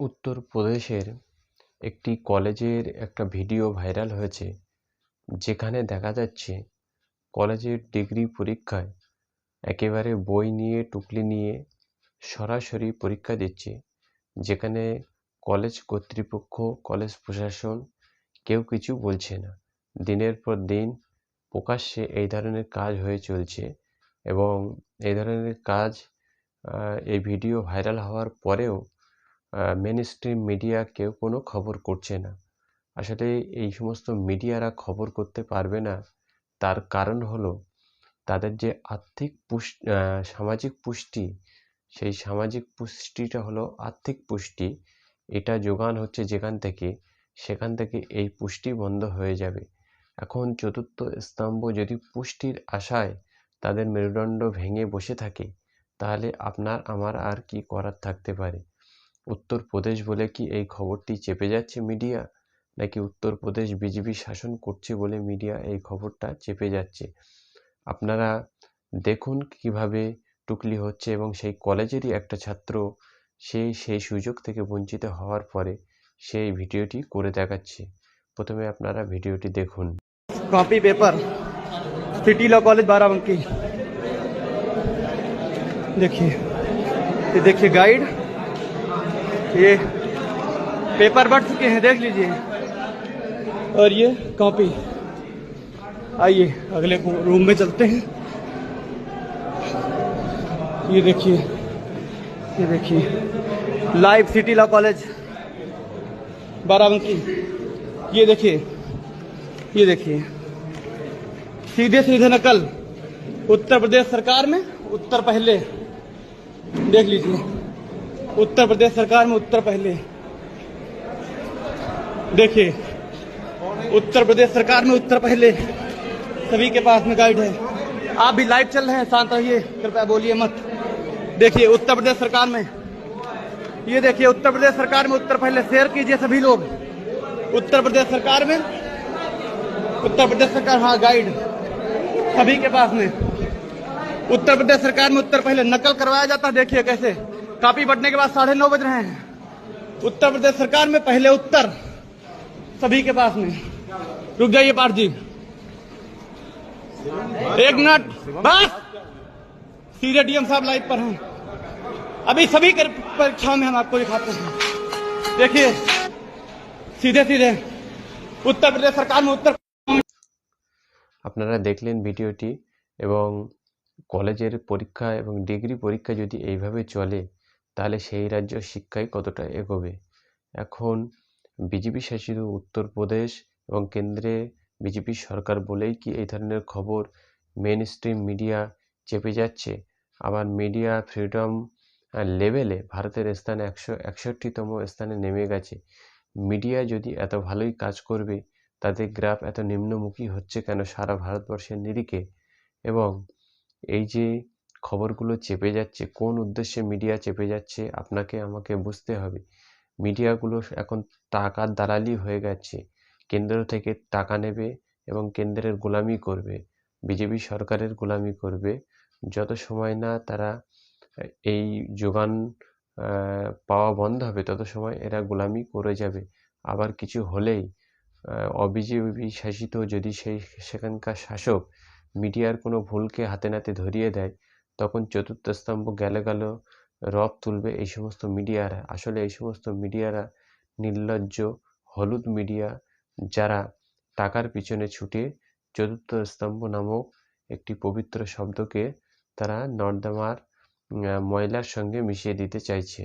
উত্তরপ্রদেশের একটি কলেজের একটা ভিডিও ভাইরাল হয়েছে, যেখানে দেখা যাচ্ছে কলেজের ডিগ্রি পরীক্ষায় একেবারে বই নিয়ে, টুকলি নিয়ে সরাসরি পরীক্ষা দিচ্ছে, যেখানে কলেজ কর্তৃপক্ষ, কলেজ প্রশাসন কেউ কিছু বলছে না। দিনের পর দিন প্রকাশ্যে এই ধরনের কাজ হয়ে চলছে এবং এই ধরনের কাজ এই ভিডিও ভাইরাল হওয়ার পরেও মেন স্ট্রিম মিডিয়া কেউ কোনো খবর করছে না। আসলে এই সমস্ত মিডিয়ারা খবর করতে পারবে না। তার কারণ হলো, তাদের যে আর্থিক পুষ সামাজিক পুষ্টি, সেই সামাজিক পুষ্টিটা হলো আর্থিক পুষ্টি। এটা যোগান হচ্ছে যেখান থেকে, সেখান থেকে এই পুষ্টি বন্ধ হয়ে যাবে। এখন চতুর্থ স্তম্ভ যদি পুষ্টির আশায় তাদের মেরুদণ্ড ভেঙে বসে থাকে, তাহলে আপনার, আমার আর কি করার থাকতে পারে? উত্তরপ্রদেশ বলে কি এই খবরটি চেপে যাচ্ছে মিডিয়া নাকি উত্তরপ্রদেশ বিজেপি শাসন করছে বলে মিডিয়া এই খবরটা চেপে যাচ্ছে আপনারা দেখুন কিভাবে টুকলি হচ্ছে এবং সেই কলেজেরই একটা ছাত্র সেই সেই সুযোগ থেকে বঞ্চিত হওয়ার পরে সেই ভিডিওটি করে দেখাচ্ছে প্রথমে আপনারা ভিডিওটি দেখুন copy paper city law college Barabanki देखिए ये देखिए गाइड ये पेपर बढ़ चुके हैं, देख लीजिए। और ये कॉपी आइए, अगले रूम में चलते हैं। ये देखिए ये देखिए। Live city law college Barabanki. ये देखिए ये देखिए। सीधे सीधे नकल, उत्तर प्रदेश सरकार में, उत्तर पहले। देख लीजिए। उत्तर प्रदेश सरकार में उत्तर पहले। देखिए, उत्तर प्रदेश सरकार में उत्तर पहले। सभी के पास में गाइड है। आप भी लाइव चल रहे हैं, शांत रहिए, कृपया बोलिए मत। देखिए, उत्तर प्रदेश सरकार में, ये देखिए, उत्तर प्रदेश सरकार में उत्तर पहले शेयर कीजिए सभी लोग। उत्तर प्रदेश सरकार में, उत्तर प्रदेश सरकार हाँ गाइड सभी के पास में। उत्तर प्रदेश सरकार में उत्तर पहले, नकल करवाया जाता, देखिए कैसे। कापी बढ़ने के बाद साढ़े नौ बज रहे हैं उत्तर प्रदेश सरकार में पहले उत्तर सभी के पास में रुक जाइए पाठ जी एक मिनट बस सीधे डीएम साहब लाइव पर हैं अभी सभी कर- परीक्षाओं में हम आपको दिखाते हैं देखिए सीधे सीधे उत्तर प्रदेश सरकार में उत्तर আপনারা দেখলেন ভিডিওটি এবং কলেজের পরীক্ষা এবং ডিগ্রি পরীক্ষা যদি এইভাবে চলে তাহলে সেই রাজ্য শিক্ষায় কতটা এগোবে? এখন বিজেপি শাসিত উত্তরপ্রদেশ এবং কেন্দ্রে বিজেপি সরকার বলেই কি এই ধরনের খবর মেন স্ট্রিম মিডিয়া চেপে যাচ্ছে? আবার মিডিয়া ফ্রিডম লেভেলে ভারতের স্থান একশো একষট্টিতম স্থানে নেমে গেছে। মিডিয়া যদি এত ভালোই কাজ করবে তাদের গ্রাফ এত নিম্নমুখী হচ্ছে কেন সারা ভারতবর্ষের নিরিখে? এবং এই যে খবরগুলো চেপে যাচ্ছে, কোন উদ্দেশ্যে মিডিয়া চেপে যাচ্ছে, আপনাকে আমাকে বুঝতে হবে। মিডিয়াগুলো এখন টাকার দালালি হয়ে গেছে। কেন্দ্র থেকে টাকা নেবে এবং কেন্দ্রের গোলামি করবে, বিজেপি সরকারের গোলামি করবে। যত সময় না তারা এই যোগান পাওয়া বন্ধ হবে, তত সময় এরা গোলামি করে যাবে। আবার কিছু হলেই অবিজেপি শাসিত যদি সেই সেখানকার শাসক মিডিয়ার কোনো ভুলকে হাতে নাতে ধরিয়ে দেয় তখন চতুর্থ স্তম্ভ গেলে গেল, রব তুলবে এই সমস্ত মিডিয়ারা। আসলে এই সমস্ত মিডিয়ারা নির্লজ্জ, হলুদ মিডিয়া যারা টাকার পিছনে ছুটে চতুর্থ স্তম্ভ নামক একটি পবিত্র শব্দকে তারা নর্দমার ময়লার সঙ্গে মিশিয়ে দিতে চাইছে।